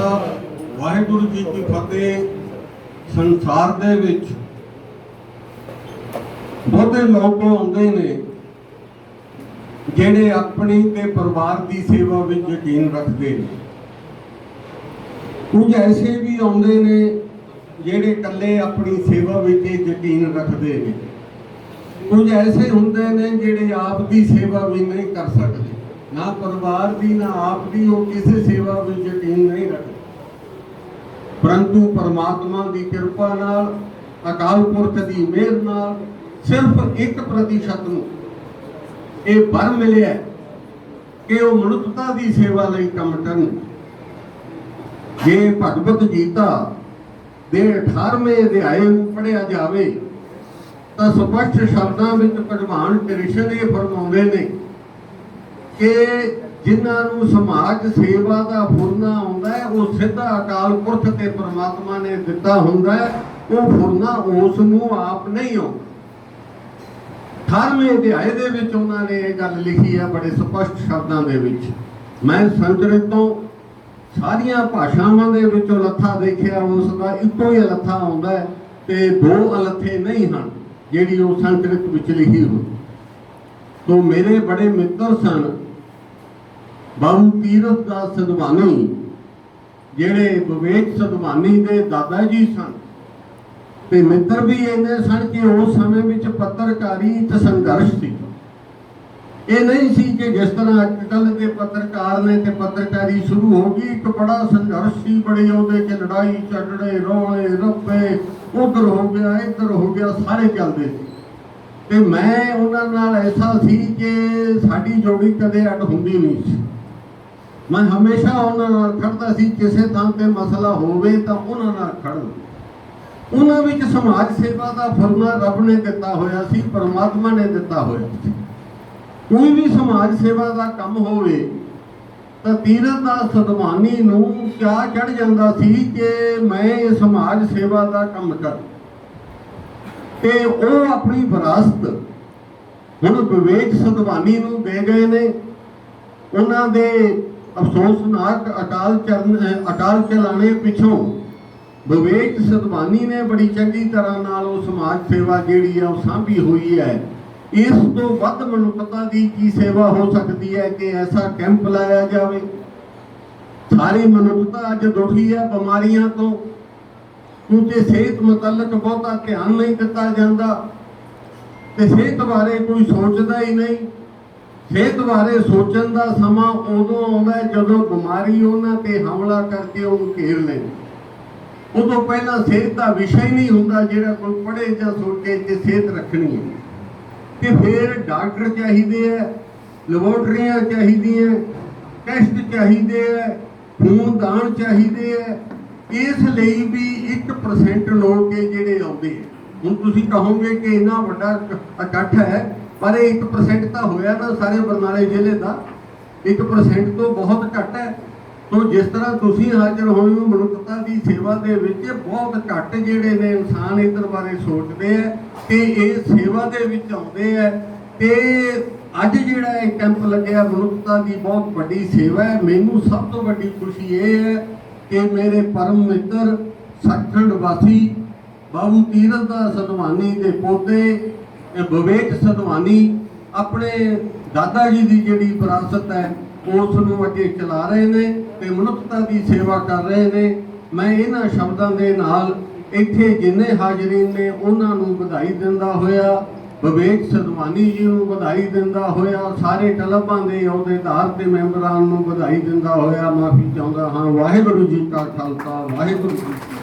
ਖਾਲਸਾ ਵਾਹਿਗੁਰੂ ਜੀ ਕੀ ਫਤਿਹ। ਸੰਸਾਰ ਦੇ ਵਿੱਚ ਬਹੁਤੇ ਲੋਕ ਆਉਂਦੇ ਨੇ, ਜਿਹੜੇ ਆਪਣੀ ਤੇ ਪਰਿਵਾਰ ਦੀ ਸੇਵਾ ਵਿੱਚ ਯਕੀਨ ਰੱਖਦੇ ਨੇ। ਕੁਝ ਐਸੇ ਵੀ ਆਉਂਦੇ ਨੇ, ਜਿਹੜੇ ਇਕੱਲੇ ਆਪਣੀ ਸੇਵਾ ਵਿੱਚ ਯਕੀਨ ਰੱਖਦੇ ਨੇ। ਕੁਝ ਐਸੇ ਹੁੰਦੇ ਨੇ, ਜਿਹੜੇ ਆਪ ਦੀ ਸੇਵਾ ਵੀ ਨਹੀਂ ਕਰ ਸਕਦੇ। ਨਾ ਪਰਿਵਾਰ ਦੀ, ਨਾ ਆਪ ਦੀ, ਉਹ ਕਿਸੇ ਸੇਵਾ ਵਿੱਚ ਯਕੀਨ ਨਹੀਂ ਰੱਖਦੇ। ਪਰੰਤੂ ਪਰਮਾਤਮਾ ਦੀ ਕਿਰਪਾ ਨਾਲ, ਅਕਾਲ ਪੁਰਖ ਦੀ ਮਿਹਰ ਨਾਲ, ਸਿਰਫ 1% ਨੂੰ ਇਹ ਬਰ ਮਿਲਿਆ ਕਿ ਉਹ ਮਨੁੱਖਤਾ ਦੀ ਸੇਵਾ ਲਈ ਕੰਮ ਕਰਨ। ਜੇ ਭਗਵਤ ਗੀਤਾ ਦੇ 18ਵੇਂ ਅਧਿਆਇ ਨੂੰ ਪੜ੍ਹਿਆ ਜਾਵੇ, ਤਾਂ ਸਪਸ਼ਟ ਸ਼ਬਦਾਂ ਵਿੱਚ ਭਗਵਾਨ ਕ੍ਰਿਸ਼ਨ ਇਹ ਫਰਮਾਉਂਦੇ ਨੇ ਕਿ ਜਿਨ੍ਹਾਂ ਨੂੰ ਸਮਾਜ ਸੇਵਾ ਦਾ ਫੁਰਨਾ ਆਉਂਦਾ ਹੈ, ਉਹ ਸਿੱਧਾ ਅਕਾਲ ਪੁਰਖ ਤੇ ਪ੍ਰਮਾਤਮਾ ਨੇ ਦਿੱਤਾ ਹੁੰਦਾ ਹੈ। ਉਹ ਫੁਰਨਾ ਉਸ ਨੂੰ ਆਪ ਨਹੀਂ ਆਉਂਦਾ। 18ਵੇਂ ਅਧਿਆਏ ਦੇ ਵਿੱਚ ਉਹਨਾਂ ਨੇ ਇਹ ਗੱਲ ਲਿਖੀ ਹੈ ਬੜੇ ਸਪਸ਼ਟ ਸ਼ਬਦਾਂ ਦੇ ਵਿੱਚ। ਮੈਂ ਸੰਸਕ੍ਰਿਤ ਤੋਂ ਸਾਰੀਆਂ ਭਾਸ਼ਾਵਾਂ ਦੇ ਵਿੱਚੋਂ ਲੱਥਾ ਦੇਖਿਆ, ਉਸ ਦਾ ਇੱਕੋ ਹੀ ਲੱਥਾ ਆਉਂਦਾ ਹੈ ਤੇ ਦੋ ਅਲੱਥੇ ਨਹੀਂ ਹਨ, ਜਿਹੜੀ ਉਹ ਸੰਸਕ੍ਰਿਤ ਵਿੱਚ ਲਿਖੀ ਹੋਈ। ਤੋਂ ਮੇਰੇ ਬੜੇ ਮਿੱਤਰ ਸਨ ਬਾਬੂ ਤੀਰਥ ਦਾਸ ਸਦਵਾਨੀ, ਜਿਹੜੇ ਵਿਵੇਕ ਸਦਵਾਨੀ ਦੇ ਦਾਦਾ ਜੀ ਸਨ, ਤੇ ਮਿੱਤਰ ਵੀ ਇੰਨੇ ਸਨ ਕਿ ਉਸ ਸਮੇਂ ਵਿੱਚ ਪੱਤਰਕਾਰੀ ਇੱਕ ਸੰਘਰਸ਼ ਸੀ। ਇਹ ਨਹੀਂ ਸੀ ਕਿ ਜਿਸ ਤਰ੍ਹਾਂ ਅੱਜ ਕੱਲ੍ਹ ਦੇ ਪੱਤਰਕਾਰ ਨੇ ਤੇ ਪੱਤਰਕਾਰੀ ਸ਼ੁਰੂ ਹੋ ਗਈ, ਇੱਕ ਬੜਾ ਸੰਘਰਸ਼ ਸੀ, ਬੜੀ ਉਹਦੇ ਚ ਲੜਾਈ, ਝਗੜੇ, ਰੋਲੇ, ਰੱਪੇ, ਉਧਰ ਹੋ ਗਿਆ, ਇੱਧਰ ਹੋ ਗਿਆ, ਸਾਰੇ ਚੱਲਦੇ ਸੀ। ਤੇ ਮੈਂ ਉਹਨਾਂ ਨਾਲ ਐਸਾ ਸੀ ਕਿ ਸਾਡੀ ਜੋੜੀ ਕਦੇ ਅੱਡ ਹੁੰਦੀ ਨਹੀਂ ਸੀ। ਮੈਂ ਹਮੇਸ਼ਾ ਉਹਨਾਂ ਨਾਲ ਖੜਦਾ ਸੀ, ਕਿਸੇ ਥਾਂ ਤੇ ਮਸਲਾ ਹੋਵੇ ਤਾਂ ਉਹਨਾਂ ਨਾਲ ਖੜਦਾ ਉਹਨਾਂ ਵਿੱਚ ਸਮਾਜ ਸੇਵਾ ਦਾ ਫਰਨਾ ਰੱਬ ਨੇ ਦਿੱਤਾ ਹੋਇਆ ਸੀ, ਪਰਮਾਤਮਾ ਨੇ ਦਿੱਤਾ ਹੋਇਆ ਸੀ। ਕੋਈ ਵੀ ਸਮਾਜ ਸੇਵਾ ਦਾ ਕੰਮ ਹੋਵੇ, ਤਾਂ ਤੀਰਥ ਦਾ ਸਦਮਾਨੀ ਨੂੰ ਕਿਆ ਚੜ ਜਾਂਦਾ ਸੀ ਕਿ ਮੈਂ ਇਹ ਸਮਾਜ ਸੇਵਾ ਦਾ ਕੰਮ ਕਰ। ਤੇ ਉਹ ਆਪਣੀ ਵਿਰਾਸਤ, ਹੁਣ ਵਿਵੇਕ ਸਦਵਾਨੀ ਨੂੰ ਦੇ ਗਏ ਨੇ। ਉਹਨਾਂ ਦੇ ਅਫਸੋਸਨਾਕ ਅਕਾਲ ਚਰਨ, ਅਹ, ਅਕਾਲ ਚਲਾਣੇ ਪਿੱਛੋਂ ਵਿਵੇਕ ਸਦਵਾਨੀ ਨੇ ਬੜੀ ਚੰਗੀ ਤਰ੍ਹਾਂ ਨਾਲ ਉਹ ਸਮਾਜ ਸੇਵਾ ਜਿਹੜੀ ਆ ਉਹ ਸਾਂਭੀ ਹੋਈ ਹੈ। ਇਸ ਤੋਂ ਵੱਧ ਮਨੁੱਖਤਾ ਦੀ ਕੀ ਸੇਵਾ ਹੋ ਸਕਦੀ ਹੈ ਕਿ ਐਸਾ ਕੈਂਪ ਲਾਇਆ ਜਾਵੇ। ਸਾਰੀ ਮਨੁੱਖਤਾ ਅੱਜ ਦੁਖੀ ਹੈ, ਬਿਮਾਰੀਆਂ ਤੋਂ। ਕਿਉਂਕਿ ਸਿਹਤ ਮੁਤਲਕ ਬਹੁਤਾ ਧਿਆਨ ਨਹੀਂ ਦਿੱਤਾ ਜਾਂਦਾ ਤੇ ਸਿਹਤ ਬਾਰੇ ਕੋਈ ਸੋਚਦਾ ਹੀ ਨਹੀਂ। ਸਿਹਤ ਬਾਰੇ ਸੋਚਣ ਦਾ ਸਮਾਂ ਉਦੋਂ ਆਉਂਦਾ ਜਦੋਂ ਬਿਮਾਰੀ ਉਹਨਾਂ ਤੇ ਹਮਲਾ ਕਰਕੇ ਉਹਨੂੰ ਘੇਰ ਲੈ ਉਦੋਂ ਪਹਿਲਾਂ ਸਿਹਤ ਦਾ ਵਿਸ਼ਾ ਹੀ ਨਹੀਂ ਹੁੰਦਾ ਜਿਹੜਾ ਕੋਈ ਪੜ੍ਹੇ ਜਾਂ ਸੋਚੇ ਕਿ ਸਿਹਤ ਰੱਖਣੀ ਹੈ। ਤੇ ਫਿਰ ਡਾਕਟਰ ਚਾਹੀਦੇ ਆ ਲੈਬੋਰਟਰੀਆਂ ਚਾਹੀਦੀਆਂ ਟੈਸਟ ਚਾਹੀਦੇ ਆ ਖੂਨ ਦਾਨ ਚਾਹੀਦੇ ਆ ਇਸ ਲਈ ਵੀ 1% ਲੋਕ ਇਹ ਜਿਹੜੇ ਆਉਂਦੇ ਆ ਹੁਣ ਤੁਸੀਂ ਕਹੋਗੇ ਕਿ ਇੰਨਾ ਵੱਡਾ ਇਕੱਠ ਹੈ ਪਰ ਇਹ 1% ਤਾਂ ਹੋਇਆ ਨਾ ਸਾਰੇ ਬਰਨਾਲੇ ਜ਼ਿਲ੍ਹੇ ਦਾ। 1% ਤੋਂ ਬਹੁਤ ਘੱਟ ਹੈ। ਤੋਂ ਜਿਸ ਤਰ੍ਹਾਂ ਤੁਸੀਂ ਹਾਜ਼ਰ ਹੋਏ ਹੋ ਮਨੁੱਖਤਾ ਦੀ ਸੇਵਾ ਦੇ ਵਿੱਚ ਬਹੁਤ ਘੱਟ ਜਿਹੜੇ ਨੇ ਇਨਸਾਨ ਇਧਰ ਬਾਰੇ ਸੋਚਦੇ ਆ ਤੇ ਇਹ ਸੇਵਾ ਦੇ ਵਿੱਚ ਆਉਂਦੇ ਆ। ਤੇ ਅੱਜ ਜਿਹੜਾ ਇਹ ਕੈਂਪ ਲੱਗਿਆ ਮਨੁੱਖਤਾ ਦੀ ਬਹੁਤ ਵੱਡੀ ਸੇਵਾ ਹੈ। ਮੈਨੂੰ ਸਭ ਤੋਂ ਵੱਡੀ ਖੁਸ਼ੀ ਇਹ ਹੈ ਕਿ ਮੇਰੇ ਪਰਮ ਮਿੱਤਰ ਸੱਚਖੰਡ ਵਾਸੀ ਬਾਬੂ ਤੀਰਥ ਦਾ ਸਦਵਾਨੀ ਦੇ ਪੋਤੇ ਵਿਵੇਕ ਸਦਵਾਨੀ ਆਪਣੇ ਦਾਦਾ ਜੀ ਦੀ ਜਿਹੜੀ ਵਿਰਾਸਤ ਹੈ ਉਸ ਨੂੰ ਅੱਗੇ ਚਲਾ ਰਹੇ ਨੇ ਤੇ ਮਨੁੱਖਤਾ ਦੀ ਸੇਵਾ ਕਰ ਰਹੇ ਨੇ। ਮੈਂ ਇਹਨਾਂ ਸ਼ਬਦਾਂ ਦੇ ਨਾਲ ਇੱਥੇ ਜਿੰਨੇ ਹਾਜ਼ਰੀਨ ਨੇ, ਉਹਨਾਂ ਨੂੰ ਵਧਾਈ ਦਿੰਦਾ ਹੋਇਆ, ਵਿਵੇਕ ਸਦਵਾਨੀ ਜੀ ਨੂੰ ਵਧਾਈ ਦਿੰਦਾ ਹੋਇਆ, ਸਾਰੇ ਕਲੱਬਾਂ ਦੇ ਅਹੁਦੇਦਾਰ ਤੇ ਮੈਂਬਰਾਂ ਨੂੰ ਵਧਾਈ ਦਿੰਦਾ ਹੋਇਆ। ਮਾਫੀ ਚਾਹੁੰਦਾ ਹਾਂ। ਵਾਹਿਗੁਰੂ ਜੀ ਕਾ ਖਾਲਸਾ, ਵਾਹਿਗੁਰੂ ਜੀ